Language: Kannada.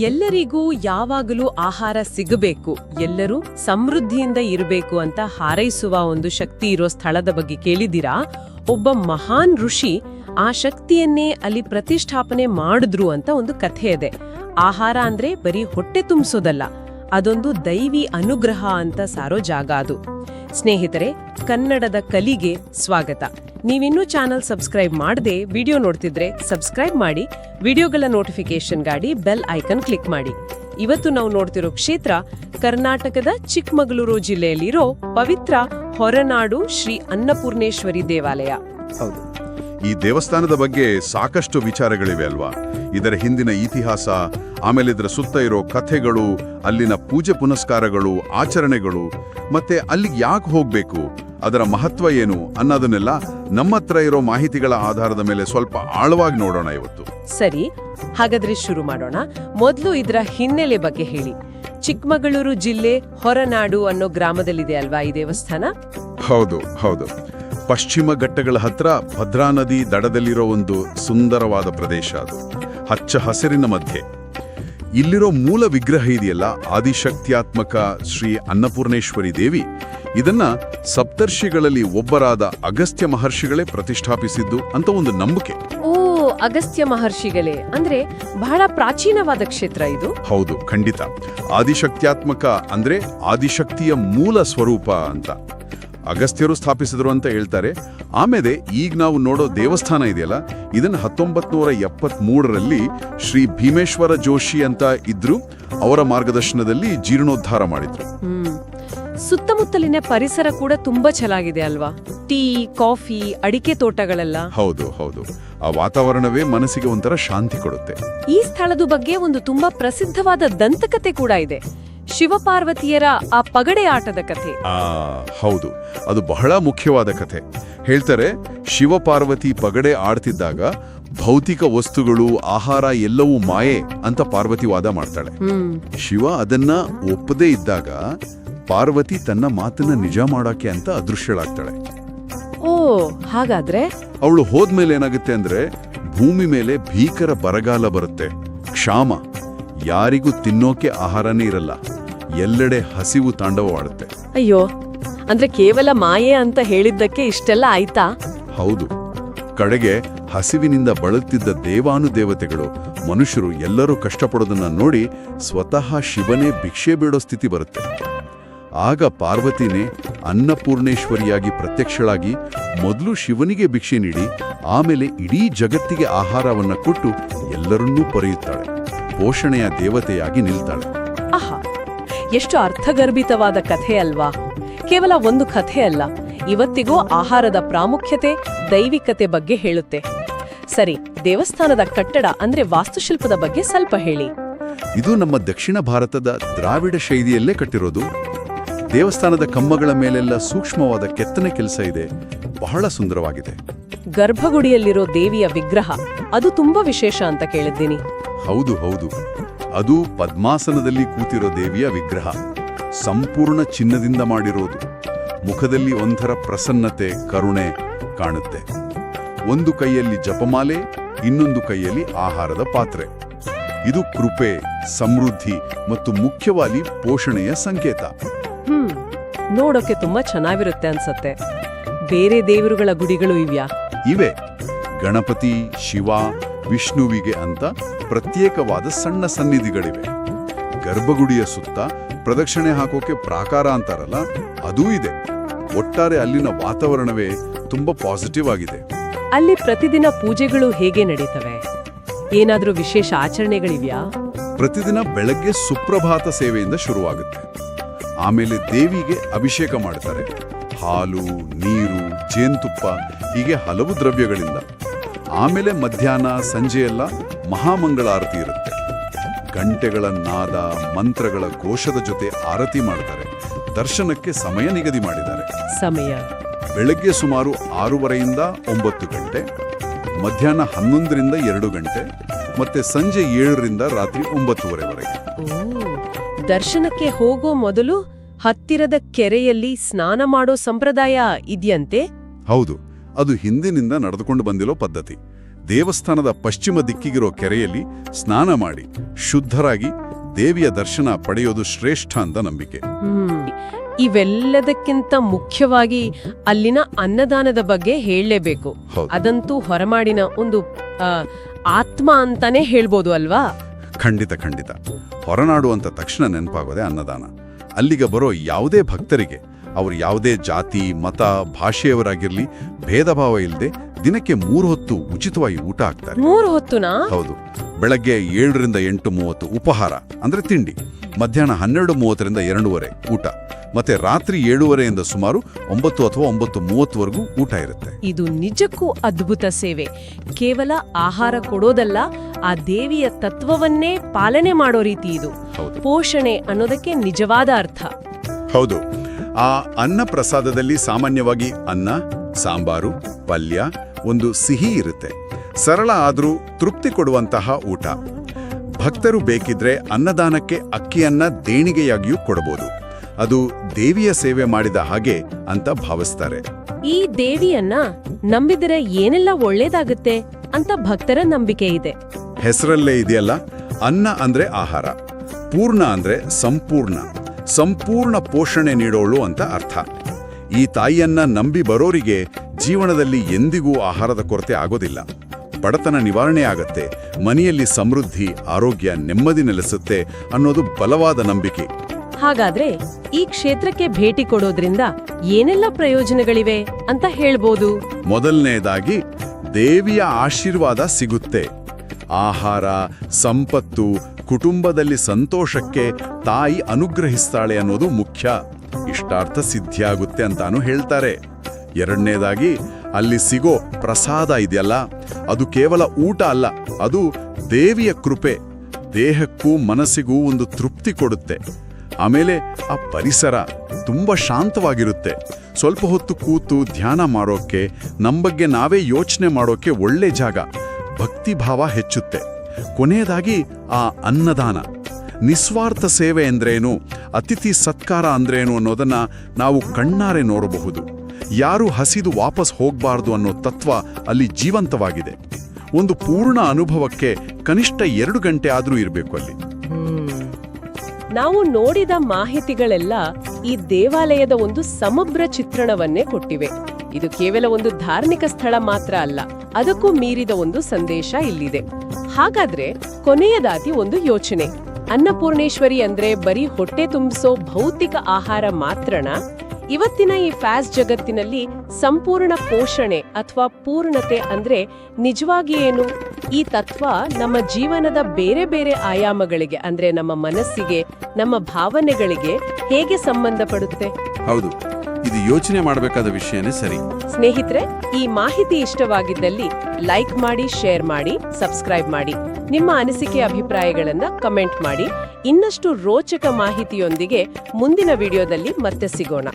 ಎಲ್ಲರಿಗೂ ಯಾವಾಗಲೂ ಆಹಾರ ಸಿಗಬೇಕು, ಎಲ್ಲರೂ ಸಮೃದ್ಧಿಯಿಂದ ಇರಬೇಕು ಅಂತ ಹಾರೈಸುವ ಒಂದು ಶಕ್ತಿ ಇರೋ ಸ್ಥಳದ ಬಗ್ಗೆ ಕೇಳಿದಿರಾ ಒಬ್ಬ ಮಹಾನ್ ಋಷಿ ಆ ಶಕ್ತಿಯನ್ನೇ ಅಲ್ಲಿ ಪ್ರತಿಷ್ಠಾಪನೆ ಮಾಡಿದ್ರು ಅಂತ ಒಂದು ಕಥೆ ಇದೆ. ಆಹಾರ ಅಂದ್ರೆ ಬರೀ ಹೊಟ್ಟೆ ತುಂಬಿಸೋದಲ್ಲ, ಅದೊಂದು ದೈವಿ ಅನುಗ್ರಹ ಅಂತ ಸಾರೋ ಜಾಗ ಅದು. ಸ್ನೇಹಿತರೆ, ಕನ್ನಡದ ಕಲಿಗೆ ಸ್ವಾಗತ. ನೀವಿನ್ನೂ ಚಾನಲ್ ಸಬ್ಸ್ಕ್ರೈಬ್ ಮಾಡದೆ ವಿಡಿಯೋ ನೋಡ್ತಿದ್ರೆ ಸಬ್ಸ್ಕ್ರೈಬ್ ಮಾಡಿ, ವಿಡಿಯೋಗಳ ನೋಟಿಫಿಕೇಶನ್ ಗಾಡಿ ಬೆಲ್ ಐಕನ್ ಕ್ಲಿಕ್ ಮಾಡಿ. ಇವತ್ತು ನಾವು ನೋಡ್ತಿರೋ ಕ್ಷೇತ್ರ ಕರ್ನಾಟಕದ ಚಿಕ್ಕಮಗಳೂರು ಜಿಲ್ಲೆಯಲ್ಲಿರೋ ಪವಿತ್ರ ಹೊರನಾಡು ಶ್ರೀ ಅನ್ನಪೂರ್ಣೇಶ್ವರಿ ದೇವಾಲಯ. ಹೌದು. ಈ ದೇವಸ್ಥಾನದ ಬಗ್ಗೆ ಸಾಕಷ್ಟು ವಿಚಾರಗಳಿವೆ ಅಲ್ವಾ? ಇದರ ಹಿಂದಿನ ಇತಿಹಾಸ ಆಮೇಲೆ ಇದರ ಸುತ್ತ ಇರೋ ಕಥೆಗಳು, ಅಲ್ಲಿನ ಪೂಜೆ ಪುನಸ್ಕಾರಗಳು, ಆಚರಣೆಗಳು, ಮತ್ತೆ ಅಲ್ಲಿಗೆ ಯಾಕೆ ಹೋಗ್ಬೇಕು? ಅದರ ಮಹತ್ವ ಏನು ಅನ್ನೋದನ್ನೆಲ್ಲ ನಮ್ಮ ಹತ್ರ ಇರೋ ಮಾಹಿತಿಗಳ ಆಧಾರದ ಮೇಲೆ ಸ್ವಲ್ಪ ಆಳವಾಗಿ ನೋಡೋಣ ಇವತ್ತು. ಸರಿ ಹಾಗಾದ್ರೆ ಶುರು ಮಾಡೋಣ. ಮೊದಲು ಇದರ ಹಿನ್ನೆಲೆ ಬಗ್ಗೆ ಹೇಳಿ. ಚಿಕ್ಕಮಗಳೂರು ಜಿಲ್ಲೆ ಹೊರನಾಡು ಅನ್ನೋ ಗ್ರಾಮದಲ್ಲಿದೆ ಅಲ್ವಾ ಈ ದೇವಸ್ಥಾನ? ಹೌದು ಹೌದು. ಪಶ್ಚಿಮ ಘಟ್ಟಗಳ ಹತ್ರ ಭದ್ರಾ ನದಿ ದಡದಲ್ಲಿರೋ ಒಂದು ಸುಂದರವಾದ ಪ್ರದೇಶ ಅದು. ಹಚ್ಚ ಹಸಿರಿನ ಮಧ್ಯೆ. ಇಲ್ಲಿರೋ ಮೂಲ ವಿಗ್ರಹ ಇದೆಯಲ್ಲ ಆದಿಶಕ್ತ್ಯಾತ್ಮಕ ಶ್ರೀ ಅನ್ನಪೂರ್ಣೇಶ್ವರಿ ದೇವಿ. ಇದನ್ನ ಸಪ್ತರ್ಷಿಗಳಲ್ಲಿ ಒಬ್ಬರಾದ ಅಗಸ್ತ್ಯ ಮಹರ್ಷಿಗಳೇ ಪ್ರತಿಷ್ಠಾಪಿಸಿದ್ದು ಅಂತ ಒಂದು ನಂಬಿಕೆ. ಓ ಅಗಸ್ತ್ಯ ಮಹರ್ಷಿಗಳೇ. ಅಂದ್ರೆ ಬಹಳ ಪ್ರಾಚೀನವಾದ ಕ್ಷೇತ್ರ ಇದು? ಹೌದು ಖಂಡಿತ. ಆದಿಶಕ್ತ್ಯಾತ್ಮಕ ಅಂದ್ರೆ ಆದಿಶಕ್ತಿಯ ಮೂಲ ಸ್ವರೂಪ ಅಂತ. ಅಗಸ್ತ್ಯರು ಸ್ಥಾಪಿಸಿದ್ರು ಅಂತ ಹೇಳ್ತಾರೆ. ಆಮೇಲೆ ಈಗ ನಾವು ನೋಡೋ ದೇವಸ್ಥಾನ ಇದೆಯಲ್ಲ ಇದನ್ನ ಹತ್ತೊಂಬತ್ ನೂರ ಎಪ್ಪತ್ಮೂರರಲ್ಲಿ ಶ್ರೀ ಭೀಮೇಶ್ವರ ಜೋಶಿ ಅಂತ ಇದ್ರು ಅವರ ಮಾರ್ಗದರ್ಶನದಲ್ಲಿ ಜೀರ್ಣೋದ್ಧಾರ ಮಾಡಿದ್ರು. ಸುತ್ತಮುತ್ತಲಿನ ಪರಿಸರ ಕೂಡ ತುಂಬಾ ಚೆನ್ನಾಗಿದೆ ಅಲ್ವಾ? ಟೀ ಕಾಫಿ ಅಡಿಕೆ ತೋಟಗಳೆಲ್ಲ. ಹೌದು ಹೌದು. ಆ ವಾತಾವರಣವೇ ಮನಸ್ಸಿಗೆ ಒಂಥರ ಶಾಂತಿ ಕೊಡುತ್ತೆ. ಈ ಸ್ಥಳದ ಬಗ್ಗೆ ಒಂದು ತುಂಬಾ ಪ್ರಸಿದ್ಧವಾದ ದಂತಕತೆ ಕೂಡ ಇದೆ. ಶಿವಪಾರ್ವತಿಯರ ಆ ಪಗಡೆ ಆಟದ ಕಥೆ. ಆ ಹೌದು. ಅದು ಬಹಳ ಮುಖ್ಯವಾದ ಕಥೆ. ಹೇಳ್ತಾರೆ ಶಿವಪಾರ್ವತಿ ಪಗಡೆ ಆಡ್ತಿದ್ದಾಗ ಭೌತಿಕ ವಸ್ತುಗಳು ಆಹಾರ ಎಲ್ಲವೂ ಮಾಯೆ ಅಂತ ಪಾರ್ವತಿ ವಾದ ಮಾಡ್ತಾಳೆ. ಶಿವ ಅದನ್ನ ಒಪ್ಪದೇ ಇದ್ದಾಗ ಪಾರ್ವತಿ ತನ್ನ ಮಾತನ್ನ ನಿಜ ಮಾಡೋಕೆ ಅಂತ ಅದೃಶ್ಯಳಾಗ್ತಾಳೆ. ಓ ಹಾಗಾದ್ರೆ? ಅವಳು ಹೋದ್ಮೇಲೆ ಏನಾಗುತ್ತೆ ಅಂದ್ರೆ ಭೂಮಿ ಮೇಲೆ ಭೀಕರ ಬರಗಾಲ ಬರುತ್ತೆ. ಕ್ಷಾಮ. ಯಾರಿಗೂ ತಿನ್ನೋಕೆ ಆಹಾರನೇ ಇರಲ್ಲ. ಎಲ್ಲೆಡೆ ಹಸಿವು ತಾಂಡವವಾಡುತ್ತೆ ಅಯ್ಯೋ ಅಂದ್ರೆ ಕೇವಲ ಮಾಯೆ ಅಂತ ಹೇಳಿದ್ದಕ್ಕೆ ಇಷ್ಟೆಲ್ಲ ಆಯ್ತಾ? ಹೌದು. ಕಡೆಗೆ ಹಸಿವಿನಿಂದ ಬಳಲ್ತಿದ್ದ ದೇವಾನುದೇವತೆಗಳು ಮನುಷ್ಯರು ಎಲ್ಲರೂ ಕಷ್ಟಪಡೋದನ್ನ ನೋಡಿ ಸ್ವತಃ ಶಿವನೇ ಭಿಕ್ಷೆ ಬೇಡೋ ಸ್ಥಿತಿ ಬರುತ್ತೆ. ಆಗ ಪಾರ್ವತಿನೇ ಅನ್ನಪೂರ್ಣೇಶ್ವರಿಯಾಗಿ ಪ್ರತ್ಯಕ್ಷಳಾಗಿ ಮೊದಲು ಶಿವನಿಗೆ ಭಿಕ್ಷೆ ನೀಡಿ ಆಮೇಲೆ ಇಡೀ ಜಗತ್ತಿಗೆ ಆಹಾರವನ್ನ ಕೊಟ್ಟು ಎಲ್ಲರನ್ನೂ ಪೊರೆಯುತ್ತಾಳೆ. ಪೋಷಣೆಯ ದೇವತೆಯಾಗಿ ನಿಲ್ತಾಳೆ. ಎಷ್ಟು ಅರ್ಥಗರ್ಭಿತವಾದ ಕಥೆ ಅಲ್ವಾ? ಕೇವಲ ಒಂದು ಕಥೆ ಅಲ್ಲ ಇವತ್ತಿಗೂ ಆಹಾರದ ಪ್ರಾಮುಖ್ಯತೆ ದೈವಿಕತೆ ಬಗ್ಗೆ ಹೇಳುತ್ತೆ. ಸರಿ ದೇವಸ್ಥಾನದ ಕಟ್ಟಡ ಅಂದ್ರೆ ವಾಸ್ತುಶಿಲ್ಪದ ಬಗ್ಗೆ ಸ್ವಲ್ಪ ಹೇಳಿ. ಇದು ನಮ್ಮ ದಕ್ಷಿಣ ಭಾರತದ ದ್ರಾವಿಡ ಶೈಲಿಯಲ್ಲೇ ಕಟ್ಟಿರೋದು. ದೇವಸ್ಥಾನದ ಕಮ್ಮಗಳ ಮೇಲೆಲ್ಲ ಸೂಕ್ಷ್ಮವಾದ ಕೆತ್ತನೆ ಕೆಲಸ ಇದೆ. ಬಹಳ ಸುಂದರವಾಗಿದೆ. ಗರ್ಭಗುಡಿಯಲ್ಲಿರೋ ದೇವಿಯ ವಿಗ್ರಹ ಅದು ತುಂಬಾ ವಿಶೇಷ ಅಂತ ಕೇಳಿದ್ದೀನಿ. ಹೌದು ಹೌದು. ಅದು ಪದ್ಮಾಸನದಲ್ಲಿ ಕೂತಿರೋ ದೇವಿಯ ವಿಗ್ರಹ. ಸಂಪೂರ್ಣ ಚಿನ್ನದಿಂದ ಮಾಡಿರೋದು. ಮುಖದಲ್ಲಿ ಒಂಥರ ಪ್ರಸನ್ನತೆ ಕರುಣೆ ಕಾಣುತ್ತೆ. ಒಂದು ಕೈಯಲ್ಲಿ ಜಪಮಾಲೆ ಇನ್ನೊಂದು ಕೈಯಲ್ಲಿ ಆಹಾರದ ಪಾತ್ರೆ. ಇದು ಕೃಪೆ ಸಮೃದ್ಧಿ ಮತ್ತು ಮುಖ್ಯವಾಗಿ ಪೋಷಣೆಯ ಸಂಕೇತ. ಹ್ಮ್ ನೋಡೋಕೆ ತುಂಬಾ ಚೆನ್ನಾಗಿರುತ್ತೆ ಅನ್ಸತ್ತೆ. ಬೇರೆ ದೇವರುಗಳ ಗುಡಿಗಳು ಇವ್ಯಾ? ಇವೆ. ಗಣಪತಿ ಶಿವ ವಿಷ್ಣುವಿಗೆ ಅಂತ ಪ್ರತ್ಯೇಕವಾದ ಸಣ್ಣ ಸನ್ನಿಧಿಗಳಿವೆ. ಗರ್ಭಗುಡಿಯ ಸುತ್ತ ಪ್ರದಕ್ಷಿಣೆ ಹಾಕೋಕೆ ಪ್ರಾಕಾರ ಅಂತಾರಲ್ಲ ಅದೂ ಇದೆ. ಒಟ್ಟಾರೆ ಅಲ್ಲಿನ ವಾತಾವರಣವೇ ತುಂಬಾ ಪಾಸಿಟಿವ್ ಆಗಿದೆ. ಅಲ್ಲಿ ಪ್ರತಿದಿನ ಪೂಜೆಗಳು ಹೇಗೆ ನಡೀತವೆ? ಏನಾದರೂ ವಿಶೇಷ ಆಚರಣೆಗಳಿವ್ಯಾ? ಪ್ರತಿದಿನ ಬೆಳಗ್ಗೆ ಸುಪ್ರಭಾತ ಸೇವೆಯಿಂದ ಶುರುವಾಗುತ್ತೆ. ಆಮೇಲೆ ದೇವಿಗೆ ಅಭಿಷೇಕ ಮಾಡ್ತಾರೆ. ಹಾಲು ನೀರು ಜೇನುತುಪ್ಪ ಹೀಗೆ ಹಲವು ದ್ರವ್ಯಗಳಿಂದ. ಆಮೇಲೆ ಮಧ್ಯಾಹ್ನ ಸಂಜೆಯೆಲ್ಲ ಮಹಾಮಂಗಳಾರತಿ ಇರುತ್ತೆ. ಗಂಟೆಗಳ ನಾದ ಮಂತ್ರಗಳ ಘೋಷದ ಜೊತೆ ಆರತಿ ಮಾಡ್ತಾರೆ. ದರ್ಶನಕ್ಕೆ ಸಮಯ ನಿಗದಿ ಮಾಡಿದ್ದಾರೆ. ಸಮಯ. ಬೆಳಗ್ಗೆ ಸುಮಾರು ಆರೂವರೆಯಿಂದ ಒಂಬತ್ತು ಗಂಟೆ ಮಧ್ಯಾಹ್ನ ಹನ್ನೊಂದರಿಂದ ಎರಡು ಗಂಟೆ ಮತ್ತೆ ಸಂಜೆ ಏಳರಿಂದ ರಾತ್ರಿ ಒಂಬತ್ತುವರೆವರೆಗೆ. ದರ್ಶನಕ್ಕೆ ಹೋಗೋ ಮೊದಲು ಹತ್ತಿರದ ಕೆರೆಯಲ್ಲಿ ಸ್ನಾನ ಮಾಡೋ ಸಂಪ್ರದಾಯ ಇದೆಯಂತೆ? ಹೌದು. ಅದು ಹಿಂದಿನಿಂದ ನಡೆದುಕೊಂಡು ಬಂದಿರೋ ಪದ್ಧತಿ. ದೇವಸ್ಥಾನದ ಪಶ್ಚಿಮ ದಿಕ್ಕಿಗಿರೋ ಕೆರೆಯಲ್ಲಿ ಸ್ನಾನ ಮಾಡಿ ಶುದ್ಧರಾಗಿ ದೇವಿಯ ದರ್ಶನ ಪಡೆಯೋದು ಶ್ರೇಷ್ಠ ಅಂತ ನಂಬಿಕೆ. ಇವೆಲ್ಲದಕ್ಕಿಂತ ಮುಖ್ಯವಾಗಿ ಅಲ್ಲಿನ ಅನ್ನದಾನದ ಬಗ್ಗೆ ಹೇಳಲೇಬೇಕು. ಅದಂತೂ ಹೊರಮಾಡಿನ ಒಂದು ಆತ್ಮ ಅಂತಾನೆ ಹೇಳ್ಬೋದು ಅಲ್ವಾ? ಖಂಡಿತ ಖಂಡಿತ. ಹೊರನಾಡು ಅಂತ ತಕ್ಷಣ ನೆನಪಾಗೋದೆ ಅನ್ನದಾನ. ಅಲ್ಲಿಗೆ ಬರೋ ಯಾವುದೇ ಭಕ್ತರಿಗೆ ಅವರು ಯಾವುದೇ ಜಾತಿ ಮತ ಭಾಷೆಯವರಾಗಿರಲಿ ಭೇದ ಭಾವ ಇಲ್ಲದೆ ದಿನಕ್ಕೆ ಮೂರು ಹೊತ್ತು ಉಚಿತವಾಗಿ ಊಟ ಆಗ್ತಾರೆ ಮೂರು ಹೊತ್ತುನಾ? ಹೌದು. ಬೆಳಗ್ಗೆ ಏಳರಿಂದ ಎಂಟು ಮೂವತ್ತು ಉಪಹಾರ ಅಂದ್ರೆ ತಿಂಡಿ. ಮಧ್ಯಾಹ್ನ ಹನ್ನೆರಡು ಮೂವತ್ತರಿಂದ ಎರಡೂವರೆ ಊಟ. ಮತ್ತೆ ರಾತ್ರಿ ಏಳುವರೆಯಿಂದ ಸುಮಾರು ಒಂಬತ್ತು ಅಥವಾ ಒಂಬತ್ತು ಮೂವತ್ತುವರೆಗೂ ಊಟ ಇರುತ್ತೆ. ಇದು ನಿಜಕ್ಕೂ ಅದ್ಭುತ ಸೇವೆ. ಕೇವಲ ಆಹಾರ ಕೊಡೋದಲ್ಲ ಆ ದೇವಿಯ ತತ್ವವನ್ನೇ ಪಾಲನೆ ಮಾಡೋ ರೀತಿ ಇದು. ಪೋಷಣೆ ಅನ್ನೋದಕ್ಕೆ ನಿಜವಾದ ಅರ್ಥ. ಹೌದು. ಆ ಅನ್ನ ಪ್ರಸಾದದಲ್ಲಿ ಸಾಮಾನ್ಯವಾಗಿ ಅನ್ನ ಸಾಂಬಾರು ಪಲ್ಯ ಒಂದು ಸಿಹಿ ಇರುತ್ತೆ. ಸರಳ ಆದರೂ ತೃಪ್ತಿ ಕೊಡುವಂತಹ ಊಟ. ಭಕ್ತರು ಬೇಕಿದ್ರೆ ಅನ್ನದಾನಕ್ಕೆ ಅಕ್ಕಿಯನ್ನ ದೇಣಿಗೆಯಾಗಿಯೂ ಕೊಡಬಹುದು ಅದು ದೇವಿಯ ಸೇವೆ ಮಾಡಿದ ಹಾಗೆ ಅಂತ ಭಾವಿಸ್ತಾರೆ. ಈ ದೇವಿಯನ್ನ ನಂಬಿದರೆ ಏನೆಲ್ಲ ಒಳ್ಳೇದಾಗುತ್ತೆ ಅಂತ ಭಕ್ತರ ನಂಬಿಕೆ ಇದೆ. ಹೆಸರಲ್ಲೇ ಇದೆಯಲ್ಲ ಅನ್ನ ಅಂದ್ರೆ ಆಹಾರ. ಪೂರ್ಣ ಅಂದ್ರೆ ಸಂಪೂರ್ಣ. ಸಂಪೂರ್ಣ ಪೋಷಣೆ ನೀಡೋಳು ಅಂತ ಅರ್ಥ. ಈ ತಾಯಿಯನ್ನ ನಂಬಿ ಬರೋರಿಗೆ ಜೀವನದಲ್ಲಿ ಎಂದಿಗೂ ಆಹಾರದ ಕೊರತೆ ಆಗೋದಿಲ್ಲ. ಬಡತನ ನಿವಾರಣೆ ಆಗತ್ತೆ ಮನೆಯಲ್ಲಿ ಸಮೃದ್ಧಿ ಆರೋಗ್ಯ ನೆಮ್ಮದಿ ನೆಲೆಸುತ್ತೆ ಅನ್ನೋದು ಬಲವಾದ ನಂಬಿಕೆ. ಹಾಗಾದ್ರೆ ಈ ಕ್ಷೇತ್ರಕ್ಕೆ ಭೇಟಿ ಕೊಡೋದ್ರಿಂದ ಏನೆಲ್ಲ ಪ್ರಯೋಜನಗಳಿವೆ ಅಂತ ಹೇಳ್ಬೋದು? ಮೊದಲನೆಯದಾಗಿ ದೇವಿಯ ಆಶೀರ್ವಾದ ಸಿಗುತ್ತೆ. ಆಹಾರ ಸಂಪತ್ತು ಕುಟುಂಬದಲ್ಲಿ ಸಂತೋಷಕ್ಕೆ ತಾಯಿ ಅನುಗ್ರಹಿಸ್ತಾಳೆ ಅನ್ನೋದು ಮುಖ್ಯ. ಇಷ್ಟಾರ್ಥ ಸಿದ್ಧಿಯಾಗುತ್ತೆ ಅಂತಾನು ಹೇಳ್ತಾರೆ. ಎರಡನೇದಾಗಿ, ಅಲ್ಲಿ ಸಿಗೋ ಪ್ರಸಾದ ಇದೆಯಲ್ಲ, ಅದು ಕೇವಲ ಊಟ ಅಲ್ಲ, ಅದು ದೇವಿಯ ಕೃಪೆ. ದೇಹಕ್ಕೂ ಮನಸ್ಸಿಗೂ ಒಂದು ತೃಪ್ತಿ ಕೊಡುತ್ತೆ. ಆಮೇಲೆ ಆ ಪರಿಸರ ತುಂಬ ಶಾಂತವಾಗಿರುತ್ತೆ. ಸ್ವಲ್ಪ ಹೊತ್ತು ಕೂತು ಧ್ಯಾನ ಮಾಡೋಕ್ಕೆ ನಮ್ಮ ಬಗ್ಗೆ ನಾವೇ ಯೋಚನೆ ಮಾಡೋಕ್ಕೆ ಒಳ್ಳೆ ಜಾಗ. ಭಕ್ತಿಭಾವ ಹೆಚ್ಚುತ್ತೆ. ಕೊನೆಯದಾಗಿ ಆ ಅನ್ನದಾನ. ನಿಸ್ವಾರ್ಥ ಸೇವೆ ಅಂದ್ರೇನು? ಅತಿಥಿ ಸತ್ಕಾರ ಅಂದ್ರೇನು ಅನ್ನೋದನ್ನ ನಾವು ಕಣ್ಣಾರೆ ನೋಡಬಹುದು. ಯಾರು ಹಸಿದು ವಾಪಸ್ ಹೋಗಬಾರ್ದು ಅನ್ನೋ ತತ್ವ ಅಲ್ಲಿ ಜೀವಂತವಾಗಿದೆ. ಒಂದು ಪೂರ್ಣ ಅನುಭವಕ್ಕೆ ಕನಿಷ್ಠ ಎರಡು ಗಂಟೆ ಆದರೂ ಇರಬೇಕು ಅಲ್ಲಿ. ನಾವು ನೋಡಿದ ಮಾಹಿತಿಗಳೆಲ್ಲ ಈ ದೇವಾಲಯದ ಒಂದು ಸಮಗ್ರ ಚಿತ್ರಣವನ್ನೇ ಕೊಟ್ಟಿವೆ. ಇದು ಕೇವಲ ಒಂದು ಧಾರ್ಮಿಕ ಸ್ಥಳ ಮಾತ್ರ ಅಲ್ಲ, ಅದಕ್ಕೂ ಮೀರಿದ ಒಂದು ಸಂದೇಶ ಇಲ್ಲಿದೆ. ಹಾಗಾದ್ರೆ ಕೊನೆಯದಾಗಿ ಒಂದು ಯೋಚನೆ. ಅನ್ನಪೂರ್ಣೇಶ್ವರಿ ಅಂದ್ರೆ ಬರೀ ಹೊಟ್ಟೆ ತುಂಬಿಸೋ ಭೌತಿಕ ಆಹಾರ ಮಾತ್ರನಾ? ಇವತ್ತಿನ ಈ ಫ್ಯಾಸ್ ಜಗತ್ತಿನಲ್ಲಿ ಸಂಪೂರ್ಣ ಪೋಷಣೆ ಅಥವಾ ಪೂರ್ಣತೆ ಅಂದ್ರೆ ನಿಜವಾಗಿ ಏನು? ಈ ತತ್ವ ನಮ್ಮ ಜೀವನದ ಬೇರೆ ಬೇರೆ ಆಯಾಮಗಳಿಗೆ ಅಂದ್ರೆ ನಮ್ಮ ಮನಸ್ಸಿಗೆ, ನಮ್ಮ ಭಾವನೆಗಳಿಗೆ ಹೇಗೆ ಸಂಬಂಧಪಡುತ್ತೆ ಹೌದು. ಇದು ಯೋಚನೆ ಮಾಡಬೇಕಾದ ವಿಷಯನೇ ಸರಿ. ಸ್ನೇಹಿತರೆ, ಈ ಮಾಹಿತಿ ಇಷ್ಟವಾಗಿದ್ದಲ್ಲಿ ಲೈಕ್ ಮಾಡಿ, ಶೇರ್ ಮಾಡಿ, ಸಬ್ಸ್ಕ್ರೈಬ್ ಮಾಡಿ. ನಿಮ್ಮ ಅನಿಸಿಕೆ, ಅಭಿಪ್ರಾಯಗಳನ್ನ ಕಮೆಂಟ್ ಮಾಡಿ. ಇನ್ನಷ್ಟು ರೋಚಕ ಮಾಹಿತಿಯೊಂದಿಗೆ ಮುಂದಿನ ವಿಡಿಯೋದಲ್ಲಿ ಮತ್ತೆ ಸಿಗೋಣ.